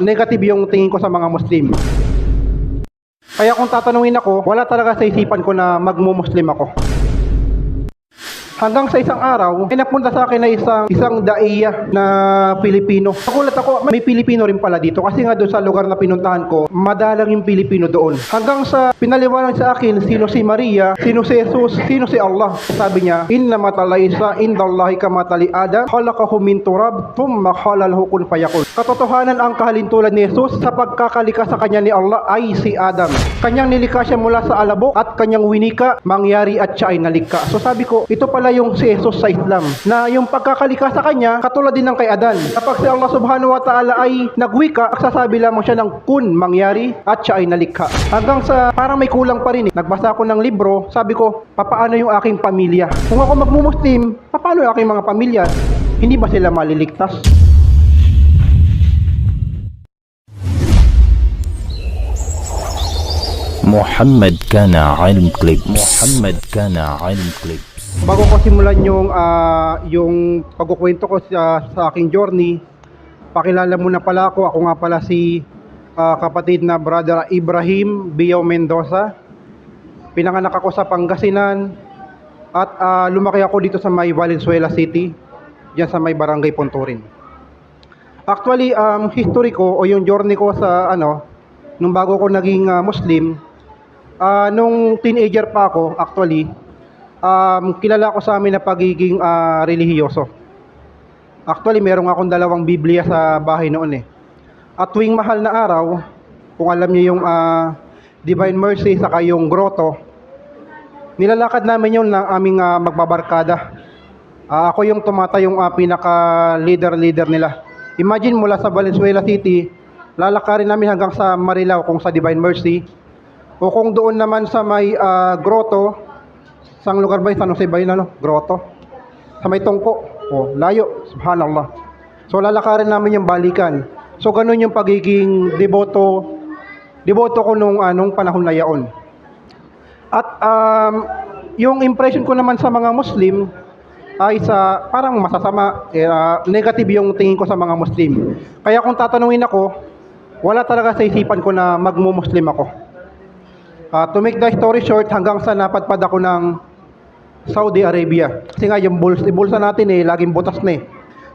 negative yung tingin ko sa mga Muslim. Kaya kung tatanungin ako, wala talaga sa isipan ko na magmo-Muslim ako. Hanggang sa isang araw, may napunta sa akin na isang, isang daiya na Pilipino. Nakulat ako, may Pilipino rin pala dito kasi nga doon sa lugar na pinuntahan ko, madalang yung Pilipino doon. Hanggang sa pinaliwanag sa akin sino si Maria, sino si Jesus, sino si Allah. Sabi niya, Inna matalaysa indallahi kamatali Adam, khalaqahu min turab, thumma khalalahu kun fayakun. Katotohanan ang kahalintulad ni Jesus sa pagkakalika sa kanya ni Allah ay si Adam. Kanyang nilikha siya mula sa alabok at kanyang winika mangyari at siya ay nalikha. So sabi ko, ito pala yung si Jesus sa Islam na yung pagkakalika sa kanya katulad din ng kay Adan. Kapag si Allah subhanahu wa ta'ala ay nagwika, sasabi lamang siya ng kun mangyari at siya ay nalikha. Hanggang sa parang may kulang pa rin eh. Nagbasa ako ng libro, sabi ko, papaano yung aking pamilya? Kung ako magmumuslim, papaano yung aking mga pamilya? Hindi ba sila maliligtas? محمد كان علم كليبس محمد كان علم كليبس Bago ko simulan yung ah, yung pagkukwento ko sa, sa aking journey, pakilala muna pala ako. Ako nga pala si ah, kapatid na brother Ibrahim Bio Mendoza. Pinanganak ako sa Pangasinan at ah, lumaki ako dito sa may Valenzuela City, diyan sa may Barangay Ponturin. Actually, um, history ko o yung journey ko sa ano, nung bago ko naging ah, Muslim, ah, nung teenager pa ako, actually, um, kilala ko sa amin na pagiging ah, relihiyoso. Actually, meron akong dalawang Biblia sa bahay noon eh. At tuwing mahal na araw, kung alam niyo yung ah, Divine Mercy saka yung grotto, nilalakad namin yun ng aming ah, magbabarkada. Ah, ako yung tumatayong uh, pinaka-leader-leader nila. Imagine mula sa Valenzuela City, lalakarin namin hanggang sa Marilao kung sa Divine Mercy. O kung doon naman sa may ah, grotto, Sang lugar ba yun? San Jose ba yun, ano? Grotto? Sa may tungko. Oh, layo. Subhanallah. So, lalakarin namin yung balikan. So, ganun yung pagiging deboto, deboto ko nung, ah, nung panahon na yaon. At um, yung impression ko naman sa mga Muslim ay sa parang masasama, ah, negative yung tingin ko sa mga Muslim. Kaya kung tatanungin ako, wala talaga sa isipan ko na magmo-Muslim ako. Ah, to make the story short, hanggang sa napadpad ako ng Saudi Arabia. Kasi nga yung bulsa, bulsa natin eh, laging butas na eh.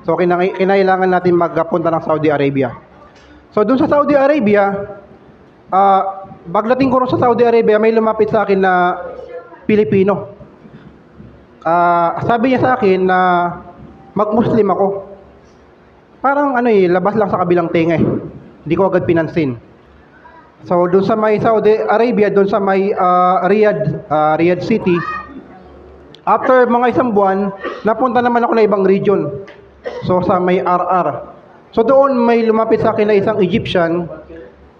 So kinai- kinailangan natin magpunta ng Saudi Arabia. So dun sa Saudi Arabia, ah pagdating ko sa Saudi Arabia, may lumapit sa akin na Pilipino. Ah, sabi niya sa akin na mag-Muslim ako. Parang ano eh, labas lang sa kabilang tenga eh. Hindi ko agad pinansin. So doon sa may Saudi Arabia, doon sa may ah, Riyadh, ah, Riyadh City, after mga isang buwan, napunta naman ako na ibang region. So sa may RR. So doon may lumapit sa akin na isang Egyptian,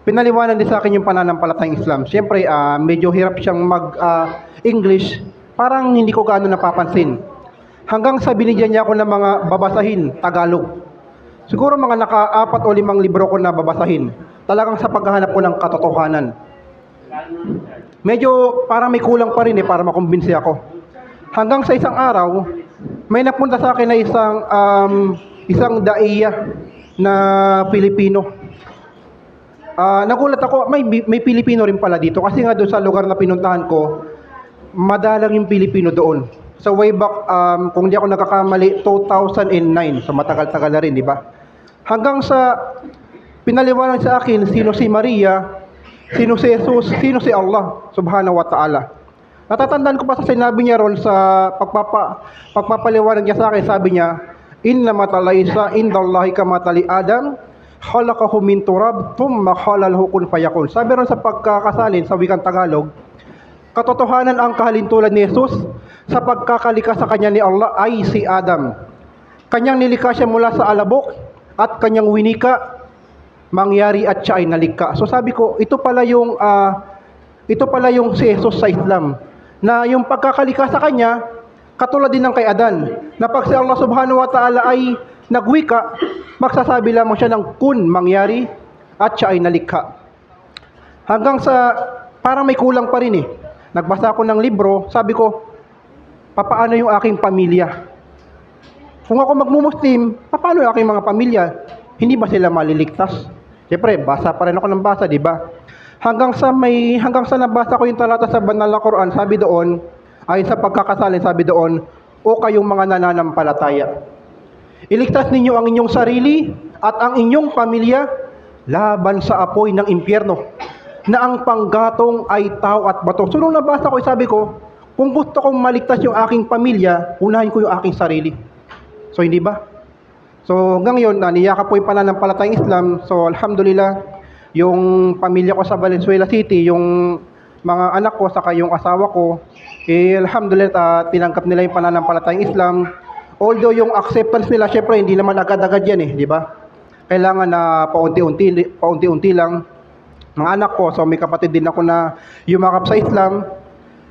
pinaliwanag din sa akin yung pananampalatayang Islam. Siyempre, ah, medyo hirap siyang mag-English, parang hindi ko gaano napapansin. Hanggang sa binigyan niya ako ng mga babasahin, Tagalog. Siguro mga naka-apat o limang libro ko na babasahin. Talagang sa paghahanap ko ng katotohanan. Medyo parang may kulang pa rin eh para makumbinsi ako. Hanggang sa isang araw, may napunta sa akin na isang um, isang daiya na Pilipino. Ah, nagulat ako, may may Pilipino rin pala dito kasi nga doon sa lugar na pinuntahan ko, madalang yung Pilipino doon. So way back, um, kung di ako nagkakamali, 2009. So matagal-tagal na rin, di ba? Hanggang sa pinaliwanag sa akin sino si Maria, sino si Jesus, sino si Allah subhanahu wa ta'ala. Natatandaan ko pa sa sinabi niya ron sa pagpapa, pagpapaliwanag niya sa akin, sabi niya, Inna matalaysa indallahi kamatali Adam, khalaqahu min turab, thumma khalalahu kun fayakun. Sabi ron sa pagkakasalin sa wikang Tagalog, katotohanan ang kahalintulad ni Jesus sa pagkakalika sa kanya ni Allah ay si Adam. Kanyang nilikha siya mula sa alabok at kanyang winika mangyari at siya ay nalikha. So sabi ko, ito pala yung ah, ito pala yung si Jesus sa Islam na yung pagkakalika sa kanya katulad din ng kay Adan na pag si Allah subhanahu wa ta'ala ay nagwika magsasabi lamang siya ng kun mangyari at siya ay nalikha. Hanggang sa parang may kulang pa rin eh. Nagbasa ako ng libro sabi ko papaano yung aking pamilya? Kung ako magmumuslim papaano yung aking mga pamilya? Hindi ba sila maliligtas? Siyempre, basa pa rin ako ng basa, di ba? Hanggang sa may hanggang sa nabasa ko yung talata sa banal na Quran, sabi doon, ayon sa pagkakasalin, sabi doon, o kayong mga nananampalataya. Iligtas ninyo ang inyong sarili at ang inyong pamilya laban sa apoy ng impyerno na ang panggatong ay tao at bato. So nung nabasa ko, sabi ko, kung gusto kong maligtas yung aking pamilya, unahin ko yung aking sarili. So hindi ba? So hanggang yun, uh, niyakap po yung pananampalatayang Islam. So alhamdulillah, yung pamilya ko sa Valenzuela City, yung mga anak ko, saka yung asawa ko, eh alhamdulillah, uh, tinanggap nila yung pananampalatayang Islam. Although yung acceptance nila, syempre hindi naman agad-agad yan eh, di ba? Kailangan na paunti-unti, paunti-unti lang. Mga anak ko, so may kapatid din ako na yumakap sa Islam.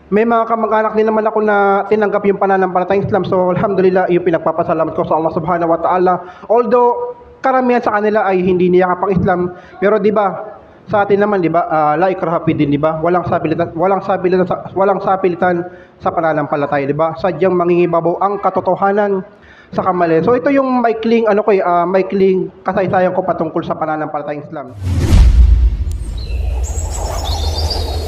May mga kamag-anak din naman ako na tinanggap yung pananampalatayang Islam. So, alhamdulillah, yung pinagpapasalamat ko sa Allah subhanahu wa ta'ala. Although, karamihan sa kanila ay hindi niyakap ang Islam. Pero di ba, sa atin naman, di ba, uh, la ikraha fi din, di ba? Walang sapilitan, walang sapilitan, sa, walang sapilitan sa pananampalataya, di ba? Sadyang mangingibabaw ang katotohanan sa kamali. So, ito yung maikling, ano ko, eh, ah, maikling kasaysayan ko patungkol sa pananampalatayang Islam.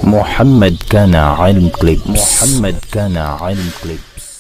محمد كان علم كليبس محمد كان علم كليبس